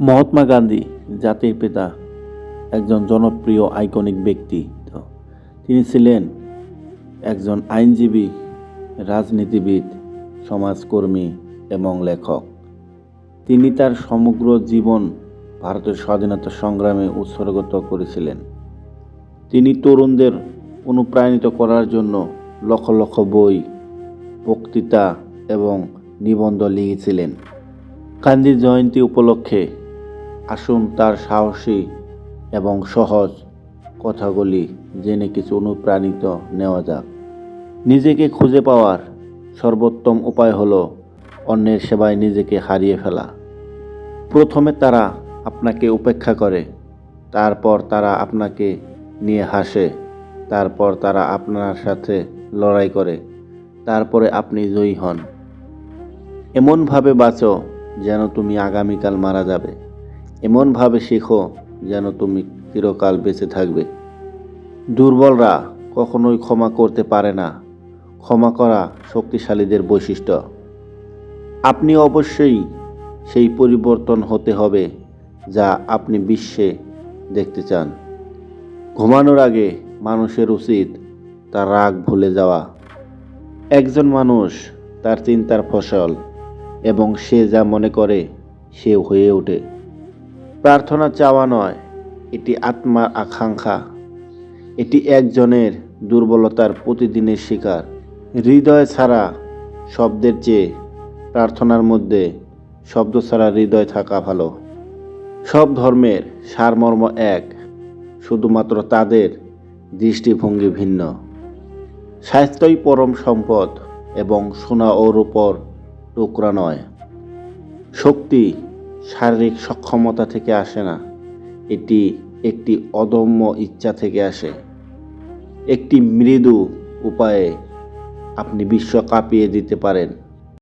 মহাত্মা গান্ধী, জাতির পিতা, একজন জনপ্রিয় আইকনিক ব্যক্তি তিনি ছিলেন একজন আইনজীবী, রাজনীতিবিদ, সমাজকর্মী এবং লেখক। তিনি তার সমগ্র জীবন ভারতের স্বাধীনতা সংগ্রামে উৎসর্গত করেছিলেন। তিনি তরুণদের অনুপ্রাণিত করার জন্য লক্ষ লক্ষ বই, বক্তৃতা এবং নিবন্ধ লিখেছিলেন। গান্ধী জয়ন্তী উপলক্ষে আসুন তার সাহসী এবং সহজ কথাগুলি জেনে কিছু অনুপ্রাণিত নেওয়া যাক। নিজেকে খুঁজে পাওয়ার সর্বোত্তম উপায় হলো অন্যের সেবায় নিজেকে হারিয়ে ফেলা। প্রথমে তারা আপনাকে উপেক্ষা করে, তারপর তারা আপনাকে নিয়ে হাসে, তারপর তারা আপনার সাথে লড়াই করে, তারপরে আপনি জয়ী হন। এমনভাবে বাঁচো যেন তুমি আগামীকাল মারা যাবে। এমনভাবে শেখো যেন তুমি চিরকাল বেঁচে থাকবে। দুর্বলরা কখনোই ক্ষমা করতে পারে না। ক্ষমা করা শক্তিশালীদের বৈশিষ্ট্য। আপনি অবশ্যই সেই পরিবর্তন হতে হবে যা আপনি বিশ্বে দেখতে চান। ঘুমানোর আগে মানুষের উচিত তার রাগ ভুলে যাওয়া। একজন মানুষ তার চিন্তার ফসল এবং সে যা মনে করে সে হয়ে ওঠে। প্রার্থনা চাওয়া নয়, এটি আত্মার আকাঙ্ক্ষা। এটি একজনের দুর্বলতার প্রতিদিনের শিকার। হৃদয় ছাড়া শব্দের চেয়ে প্রার্থনার মধ্যে শব্দ ছাড়া হৃদয় থাকা ভালো। সব ধর্মের সারমর্ম এক, শুধুমাত্র তাদের দৃষ্টিভঙ্গি ভিন্ন। স্বাস্থ্যই পরম সম্পদ এবং সোনা ও রূপর টুকরা নয়। শক্তি শারীরিক সক্ষমতা থেকে আসে না। এটি একটি অদম্য ইচ্ছা থেকে আসে। একটি মৃদু উপায়ে আপনি বিশ্ব কাঁপিয়ে দিতে পারেন।